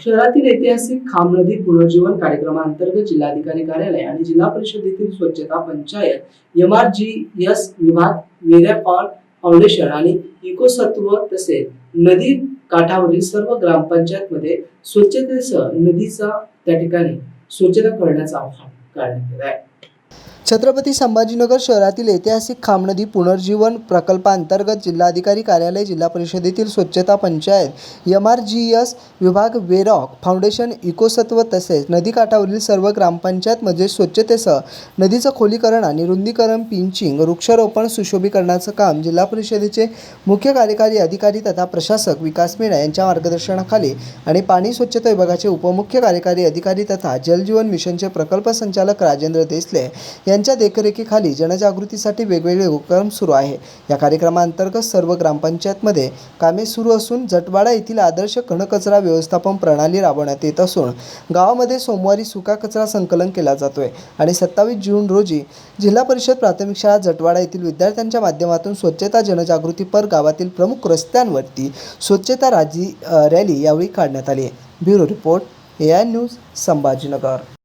शहरातील ऐतिहासिक खाम नदी पुनर्जीवन कार्यक्रमांतर्गत जिल्हाधिकारी कार्यालय आणि जिल्हा परिषदेतील स्वच्छता panchayat M R G S विभाग वेऱ्यापाल फाउंडेशन आणि इकोसत्व तसेच नदी काठावरील सर्व ग्रामपंचायतमध्ये स्वच्छतेसह नदीचा त्या ठिकाणी स्वच्छता करण्याचं आवाहन करण्यात येत आहे. छत्रपती संभाजीनगर शहरातील ऐतिहासिक खामनदी पुनर्जीवन प्रकल्पांतर्गत जिल्हाधिकारी कार्यालय जिल्हा परिषदेतील स्वच्छता panchayat M R G S विभाग वेरॉक फाउंडेशन इकोसत्व तसेच नदीकाठावरील सर्व ग्रामपंचायतमध्ये स्वच्छतेसह नदीचं खोलीकरण आणि रुंदीकरण पिंचिंग वृक्षारोपण सुशोभीकरणाचं काम जिल्हा परिषदेचे मुख्य कार्यकारी अधिकारी तथा प्रशासक विकास मीणा यांच्या मार्गदर्शनाखाली आणि पाणी स्वच्छता विभागाचे उपमुख्य कार्यकारी अधिकारी तथा जलजीवन मिशनचे प्रकल्प संचालक राजेंद्र देसले यांच्या देखरेखीखाली जनजागृतीसाठी वेगवेगळे उपक्रम सुरू आहे. या कार्यक्रमाअंतर्गत सर्व ग्रामपंचायतमध्ये कामे सुरू असून जटवाडा येथील आदर्श घनकचरा व्यवस्थापन प्रणाली राबवण्यात येत असून गावामध्ये सोमवारी सुका कचरा संकलन केला जातोय आणि सत्तावीस जून रोजी जिल्हा परिषद प्राथमिक शाळा जटवाडा येथील विद्यार्थ्यांच्या माध्यमातून स्वच्छता जनजागृतीपर गावातील प्रमुख रस्त्यांवरती स्वच्छता राजी रॅली यावेळी काढण्यात आली आहे. Bureau report A I news Sambhajinagar.